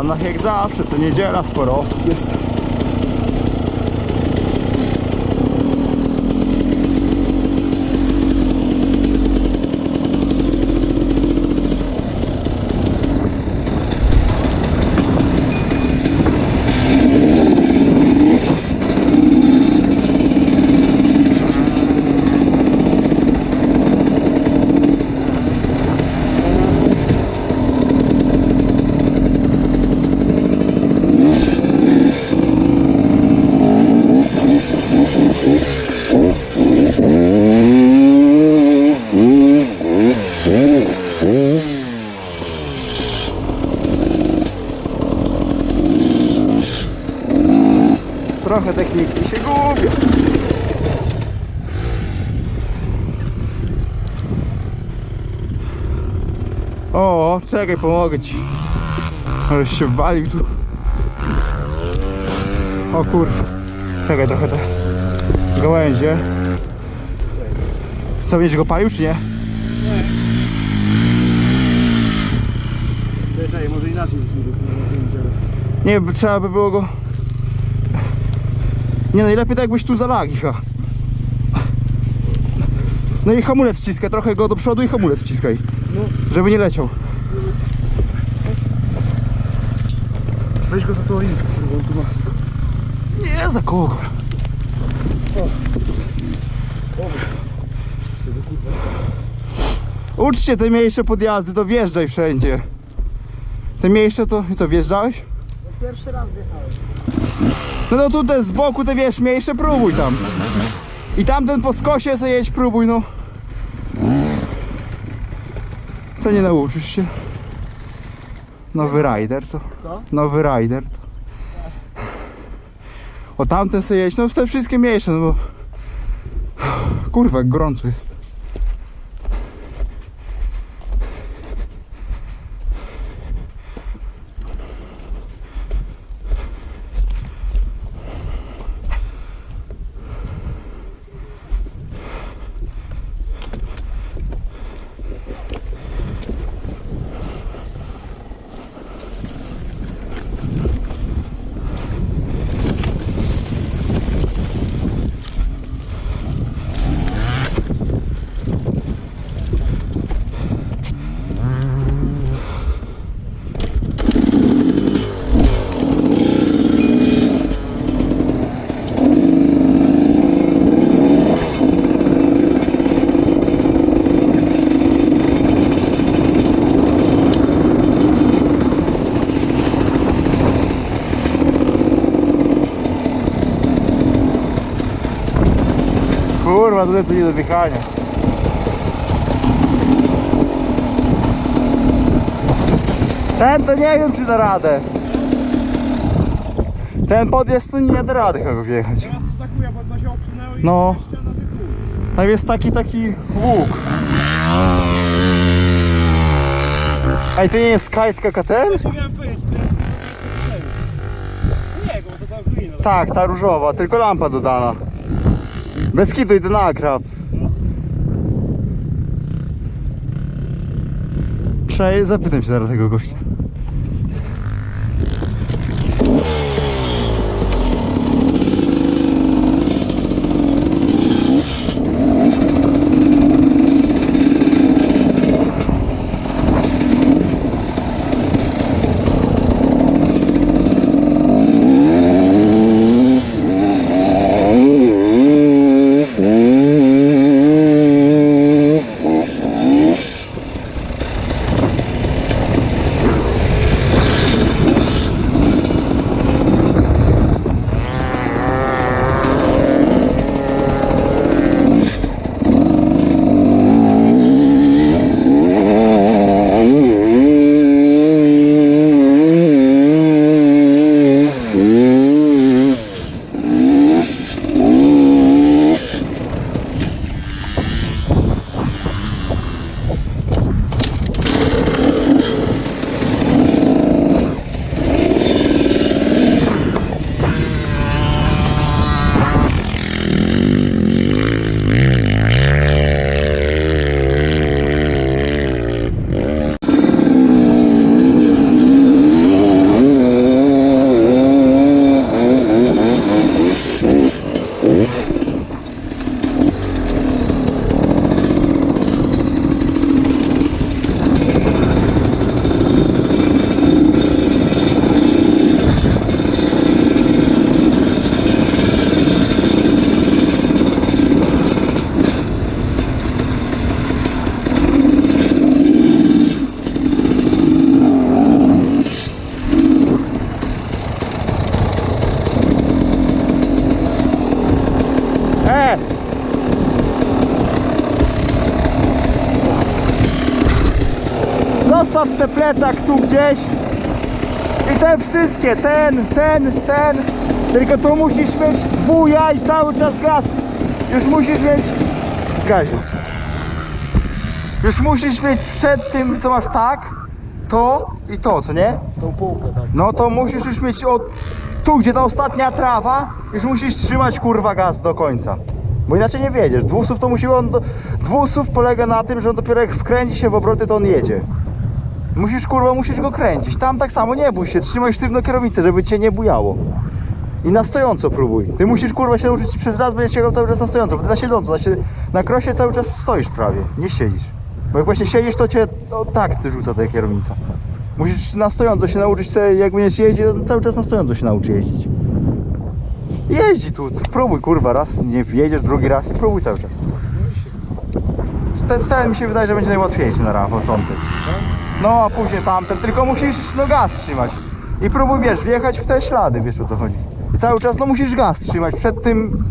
Na Radwanach jak zawsze, co niedziela sporo osób jest. Trochę techniki się gubię. O, czekaj, pomogę ci. Możeś się walił tu. O kurwa. Czekaj trochę te gałęzie. Co, będziesz go palił czy nie? Czekaj, może inaczej już Nie, by- trzeba by było go... Nie, najlepiej tak jakbyś tu za lagi, ha. No i hamulec wciskaj, trochę go do przodu i hamulec wciskaj. No. Żeby nie leciał. Weź go za tą linkę, którą on tu ma. Nie, za kogo? Uczcie te mniejsze podjazdy, to wjeżdżaj wszędzie. Te mniejsze to... co, wjeżdżałeś? Pierwszy raz wjechałem. No to tutaj z boku te wiesz, mniejsze próbuj tam. I tamten po skosie sobie jedź, próbuj no. To nie nauczysz się. Nowy rider to. Co? Nowy rider to. O tamten sobie jedź, no te wszystkie mniejsze, no bo... Kurwa, jak gorąco jest. Kurwa, tutaj tu nie do wjechania. Ten to nie wiem czy da radę. Ten podjazd to nie da rady kogo wjechać. Tak No. Tam jest taki taki łuk. Ej, to nie jest kajtka KTM? Właśnie miałem powiedzieć, to jest... Nie, bo to ta glina. Tak, ta różowa, tylko lampa dodana. Bez kitu i ten nakrab. Przej, zapytam się zaraz tego gościa. Se plecak tu gdzieś. I te wszystkie, ten, ten, ten. Tylko tu musisz mieć dwuja i cały czas gaz. Już musisz mieć... Zgaził. Już musisz mieć przed tym, co masz tak, to i to, co nie? Tą półkę, tak. No to musisz już mieć od tu, gdzie ta ostatnia trawa, już musisz trzymać kurwa gaz do końca. Bo inaczej nie wiedziesz. Dwusów to musi on. Do... Dwusów polega na tym, że on dopiero jak wkręci się w obroty, to on jedzie. Musisz kurwa, musisz go kręcić. Tam tak samo nie bój się, trzymaj sztywno kierownicę, żeby cię nie bujało. I na stojąco próbuj. Ty musisz kurwa się nauczyć przez raz będziesz jechał cały czas na stojąco, bo ty na siedząco, na, sie... na krosie cały czas stoisz prawie, nie siedzisz. Bo jak właśnie siedzisz, to cię o, tak ty rzuca ta kierownica. Musisz na stojąco się nauczyć sobie, jak będziesz jeździć, to cały czas na stojąco się nauczy jeździć. Jeździ tu, próbuj kurwa, raz nie jedziesz, drugi raz i próbuj cały czas. Ten, ten mi się wydaje, że będzie najłatwiejszy na początek. No a później tamten, tylko musisz no gaz trzymać. I próbuj, wiesz, wjechać w te ślady, wiesz o co chodzi. I cały czas no musisz gaz trzymać, przed tym,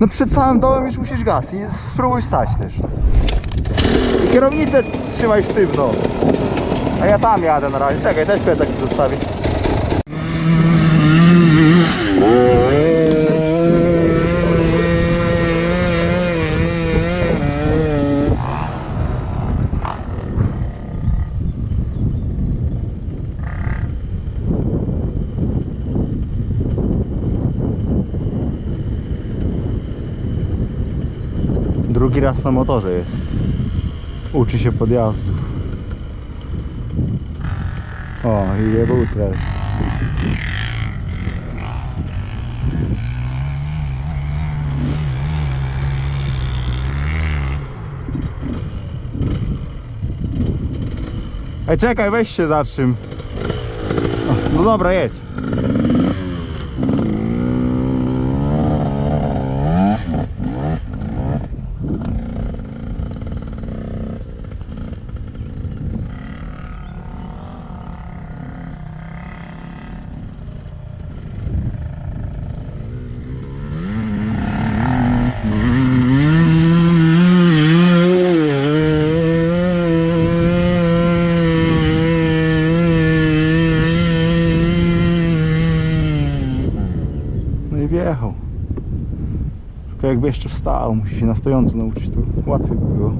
no przed samym dołem już musisz gaz i spróbuj stać też. I kierownicę trzymaj sztywno. A ja tam jadę na razie. Czekaj, też plecak zostawię. Drugi raz na motorze jest. Uczy się podjazdu. O, i je. Ej, czekaj, weź się zatrzym. O, No dobra, jedź. No i wjechał. Tylko jakby jeszcze wstał, musi się na stojąco nauczyć, to łatwiej by było.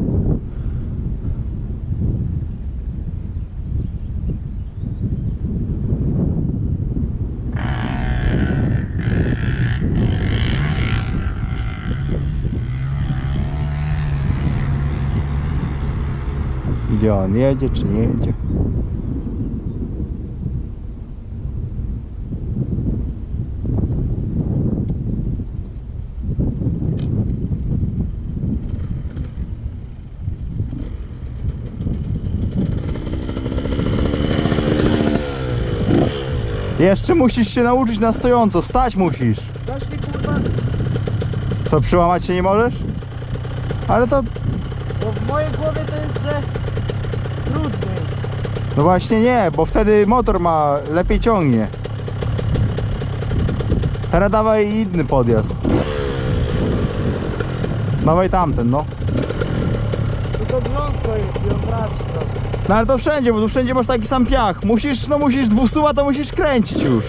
Gdzie on jedzie, czy nie jedzie? Jeszcze musisz się nauczyć na stojąco, wstać musisz. Co, przyłamać się nie możesz? Ale to, bo w mojej głowie to jest, że trudniej. no właśnie nie, bo wtedy motor ma, lepiej ciągnie. Teraz dawaj inny podjazd. Dawaj tamten, no. I to grząsko jest i on traci trochę. No ale to wszędzie, bo tu wszędzie masz taki sam piach. Musisz, no musisz dwusuwa, to musisz kręcić już.